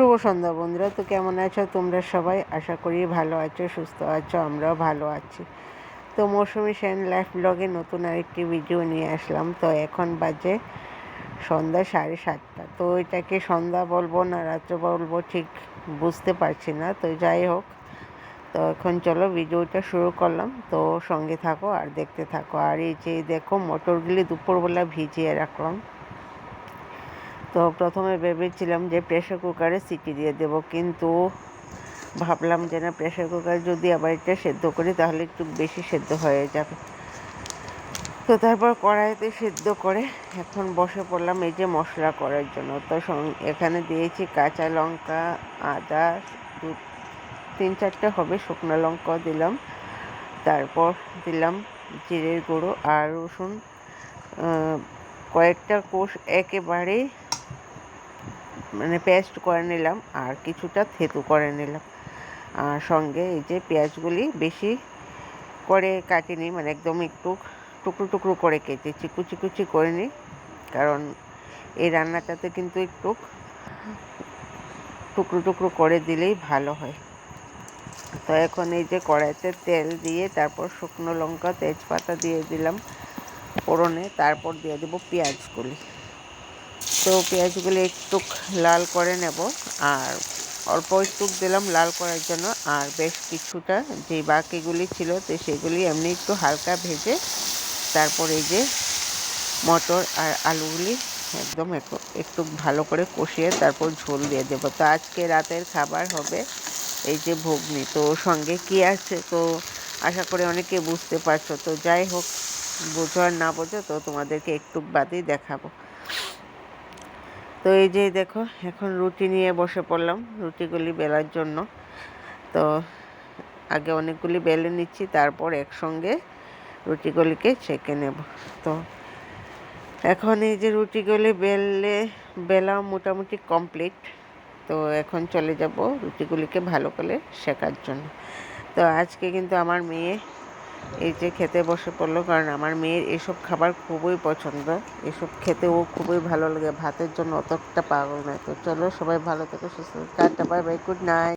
শুভ সন্ধ্যা বন্ধুরা, তো কেমন আছো তোমরা সবাই? আশা করি ভালো আছো, সুস্থ আছো, আমরাও ভালো আছি। তো মৌসুমি সেন লাইফ ব্লগে নতুন আরেকটি ভিডিও নিয়ে আসলাম। তো এখন বাজে সন্ধ্যা সাড়ে সাতটা। তো এটাকে সন্ধ্যা বলব না রাত্রে বলব ঠিক বুঝতে পারছি না, তো যাই হোক। তো এখন চলো ভিডিওটা শুরু করলাম। তো সঙ্গে থাকো আর দেখতে থাকো। আর এই যে দেখো, মটরগুলি দুপুরবেলা ভিজিয়ে রাখলাম। তো প্রথমে ভেবেছিলাম যে প্রেশার কুকারে সিটি দিয়ে দেব, কিন্তু ভাবলাম যে না প্রেশার কুকার যদি আবার এটা সেদ্ধ করি তাহলে একটু বেশি সেদ্ধ হয়ে যাবে। তো তারপর কড়াইতে সেদ্ধ করে এখন বসে পড়লাম এই যে মশলা করার জন্য। তো এখানে দিয়েছি কাঁচা লঙ্কা, আদা, দু, তিন চারটে হবে, শুকনো লঙ্কাও দিলাম। তারপর দিলাম জিরের গুঁড়ো আর রসুন। কয়েকটা কোষ একেবারেই মানে পেস্ট করে নিলাম আর কিছুটা থেতু করে নিলাম। আর সঙ্গে এই যে পেঁয়াজগুলি বেশি করে কাটিনি মানে একদম একটু টুকরো টুকরো করে কেটেছি, কুচি কুচি করে নিই কারণ এই রান্নাটাতে কিন্তু একটু টুকরো টুকরো করে দিলেই ভালো হয়। তো এখন এই যে কড়াইতে তেল দিয়ে তারপর শুকনো লঙ্কা, তেজপাতা দিয়ে দিলাম ফোড়নে, তারপর দিয়ে দেবো পেঁয়াজগুলি। তো পেঁয়াজগুলি একটু লাল করে নেব আর অল্প একটু দিলাম লাল করার জন্য। আর বেশ কিছুটা যে বাকিগুলি ছিল তো সেগুলি এমনি একটু হালকা ভেজে তারপর এই যে মটর আর আলুগুলি একদম একটু ভালো করে কষিয়ে তারপর ঝোল দিয়ে দেবো। তো আজকে রাতের খাবার হবে এই যে ভোগনি। তো সঙ্গে কি আছে? তো আশা করি অনেকে বুঝতে পারছ। তো যাই হোক, বোঝো আর না বোঝো তো তোমাদেরকে একটু বাদেই দেখাবো। তো এই যে দেখো, এখন রুটি নিয়ে বসে পড়লাম, রুটিগুলি বেলার জন্য। তো আগে অনেকগুলি বেলে নিচ্ছি, তারপর একসঙ্গে রুটিগুলিকে ছেঁকে নেব। তো এখন এই যে রুটিগুলি বেললে বেলা মোটামুটি কমপ্লিট, তো এখন চলে যাব রুটিগুলিকে ভালো করে শেখার জন্য। তো আজকে কিন্তু আমার মেয়ে এই যে খেতে বসে পড়ল, কারণ আমার মেয়ের এসব খাবার খুবই পছন্দ। এসব খেতে ও খুবই ভালো লাগে, ভাতের জন্য অতটা পাগল নয়। তো চলো সবাই ভালো থেকে, সুস্থ tata, bye bye, good night.